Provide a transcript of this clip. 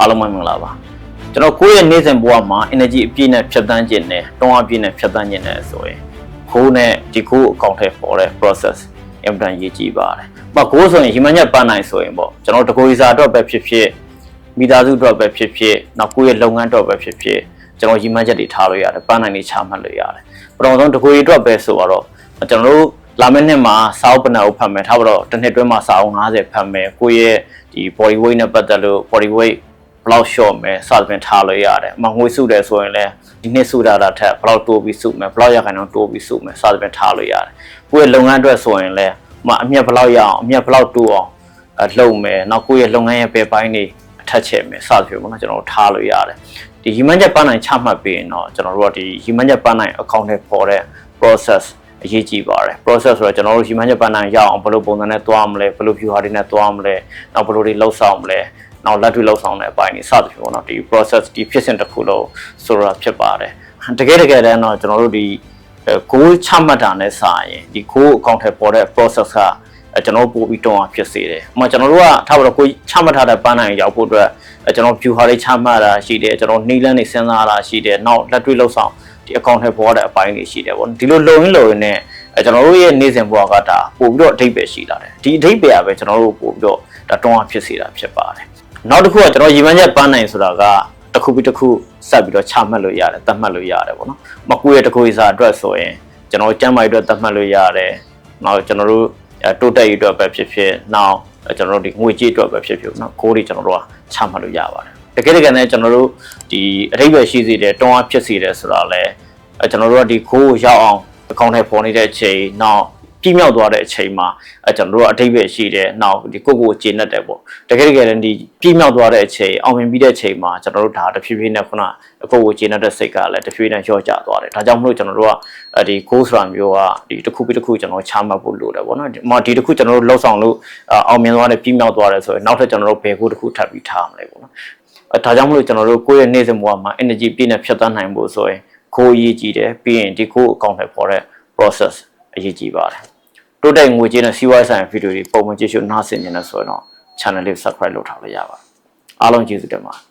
အားလုံးပဲမင်္ဂလာပါကျွန်တော်ကိုယ့်ရဲ့နေ့စဉ်ဘဝမှာ energy အပြည့်နဲ့ဖြတ်သန်းခြင်းနဲ့တွန်းအားပြည့်နဲ့ဖြတ်သန်းခြင်းနဲ့ဆိုရင်ခိုးနဲ့ဒီခိုးအကောင့်ထဲပေါ်တဲ့ process အင်ပန်ရေးကြည့်ပါတယ်။ဘာကိုးဆိုရင်ရီမန်ညက်ပန်းနိုင်ဆိုရင်ပေါ့ကျွန်တော်တကိုယ်စာအတွက်ပဲဖြစ်ဖြစ်မိသားစုအတွက်ပဲဖြစ်ဖြစ်နောက်ကိုယ့်ရဲ့လုပ်ငန်းအတွက်ပဲဖြစ်ဖြစ်ကျွန်တော်ရီမန်ချက်တွေထားလို့ရတယ်ပန်းနိုင်တွေချမှတ်လို့ရတယ်။ပထမဆုံးတကိုယ်ရေးအတွက်ပဲဆိုတော့ကျွန်တော်တို့လာမယ့်နှစ်မှာစာအုပ်ပနာကိုဖတ်မယ်ထားပါတော့တစ်နှစ်တွင်းမှာစာအုပ်90ဖတ်မယ်ကိုယ့်ရဲ့ဒီ body weight နဲ့ပတ်သက်လို့ body weight ဘယ် လောက်လျှော့မယ်စသဖြင့်ထားလို့ရတယ်။မငွေစုတယ်ဆိုရင်လည်းဒီနှစ်စုတာတာထက်ဘယ်လောက်တိုးပြီးစုမယ်ဘယ်လောက်ရခိုင်နှုန်းတိုးပြီးစုမယ်စသဖြင့်ထားလို့ရတယ်။ကိုယ့်ရဲ့လုပ်ငန်းအတွက်ဆိုရင်လည်းမအမြတ်ဘယ်လောက်ရအောင်အမြတ်ဘယ်လောက်တိုးအောင်အလှုပ်မယ်။နောက်ကိုယ့်ရဲ့လုပ်ငန်းရဲ့ဘယ်ပိုင်းတွေအထက်ချက်မယ်စသဖြင့်ပေါ့နော်ကျွန်တော်တို့ထားလို့ရတယ်။ဒီရီမန်ချက်ပန်းနိုင်ချမှတ်ပြီးရင်တော့ကျွန်တော်တို့ကဒီရီမန်ချက်ပန်းနိုင် account ထဲပေါ်တဲ့ process အရေးကြီးပါတယ် process ဆိုတော့ကျွန်တော်တို့ရီမန်ချက်ပန်းနိုင်ရအောင်ဘယ်လိုပုံစံနဲ့သွားမလဲဘယ်လို view ဟာတွေနဲ့သွားမလဲနောက်ဘယ်လိုတွေလှုပ်ဆောင်မလဲနောက်လက်တွေ့လှုပ်ဆောင်တဲ့အပိုင်းတွေစသဖြင့်ပေါ့နော်ဒီ process ဒီဖြစ်စဉ်တစ်ခုလုံးဆိုတာဖြစ်ပါတယ်တကယ်တကယ်တမ်းတော့ကျွန်တော်တို့ဒီကိုယ်ချမှတ်တာနဲ့စာရင်ဒီကိုယ်အကောင့်ထဲပေါ်တဲ့ process က အဲကျွန်တော်ပို့ပြီးတွန်းအောင်ဖြစ်စေတယ်။ဥပမာကျွန်တော်တို့ကထားပါတော့ကိုယ်ချမှတ်ထားတဲ့ပန်းနိုင်ရောက်ဖို့အတွက်အဲကျွန်တော် view ဟာလေးချမှတ်တာရှိတယ်ကျွန်တော်နှီးလန်းနေစဉ်းစားတာရှိတယ်နောက်လက်တွေ့လှုပ်ဆောင်ဒီ account ထဲပေါ်တဲ့အပိုင်းတွေရှိတယ်ပေါ့ဒီလိုလုံရင်းလုံရင်းနဲ့အဲကျွန်တော်တို့ရဲ့နေ့စဉ်ဘဝကဒါပို့ပြီးတော့အထိပ္ပယ်ရှိလာတယ်ဒီအထိပ္ပယ်ကပဲကျွန်တော်တို့ပို့ပြီးတော့ဒါတွန်းအားဖြစ်စေတာဖြစ်ပါတယ်နောက်တစ်ခုကကျွန်တော်ရီမန်းချက်ပန်းနိုင်ဆိုတာကတစ်ခုပြီးတစ်ခုဆက်ပြီးတော့ချမှတ်လို့ရတယ်သတ်မှတ်လို့ရတယ်ပေါ့နော်မကူရဲ့တစ်ခုစာအတွက်ဆိုရင်ကျွန်တော်ကျမ်းမာရေးအတွက်သတ်မှတ်လို့ရတယ်နောက်ကျွန်တော်တို့ တိုးတက်ရေးအတွက်ပဲဖြစ်ဖြစ်နောက်ကျွန်တော်တို့ဒီငွေကြေးအတွက်ပဲဖြစ်ဖြစ်နော်ကိုးတွေကျွန်တော်တို့ကချမှတ်လို့ရပါတယ်တကယ်တကယ်နဲ့ကျွန်တော်တို့ဒီအထိပ္ပယ်ရှိစေတယ်တွန်းအားဖြစ်စေတယ်ဆိုတာလဲအဲကျွန်တော်တို့ကဒီခိုးကိုရောက်အောင်အကောင့်ထဲပေါ်နေတဲ့အချိန်နောက် ပြည့်မြောက်သွားတဲ့အချိန်မှာအဲကျွန်တော်တို့ကအထိပ္ပယ်ရှိတယ်နောက်ဒီကိုယ့်ကိုယ်ကျေနပ်တယ်ပေါ့တကယ်တကယ်လည်းဒီပြည့်မြောက်သွားတဲ့အချိန်အောင်မြင်ပြီးတဲ့အချိန်မှာကျွန်တော်တို့ဒါတဖြည်းဖြည်းနဲ့ခုနကိုယ့်ကိုယ်ကျေနပ်တဲ့စိတ်ကလည်းတဖြည်းဖြည်းနဲ့လျော့ကျသွားတယ်ဒါကြောင့်မလို့ကျွန်တော်တို့ကဒီ goal ဆိုတာမျိုးကဒီတစ်ခုပြီးတစ်ခုကျွန်တော်ချမှတ်ဖို့လိုတယ်ပေါ့နော်ဒီမှာဒီတစ်ခုကျွန်တော်တို့လှုပ်ဆောင်လို့အောင်မြင်သွားတယ်ပြည့်မြောက်သွားတယ်ဆိုရင်နောက်ထပ်ကျွန်တော်တို့ဘယ်ကိုတစ်ခုထပ်ပြီးထားမလဲပေါ့နော်အဲဒါကြောင့်မလို့ကျွန်တော်တို့ကိုယ့်ရဲ့နေ့စဉ်ဘဝမှာ energy ပြည့်နဲ့ဖြတ်သန်းနိုင်ဖို့ဆိုရင်ကိုယ်အရေးကြီးတယ်ပြီးရင်ဒီကိုယ်အကောင့်ထဲပေါ်တဲ့ process အရေးကြီးပါတယ် တိုးတက်ငွေကြေးနဲ့စီးပွားဆိုင်ရာဗီဒီယိုတွေပုံမှန်ကြည့်ရှုနားဆင်နေတယ်ဆိုရင်တော့ channel လေး subscribe လုပ်ထားလို့ရပါတယ်အားလုံးကျေးဇူးတင်ပါတယ်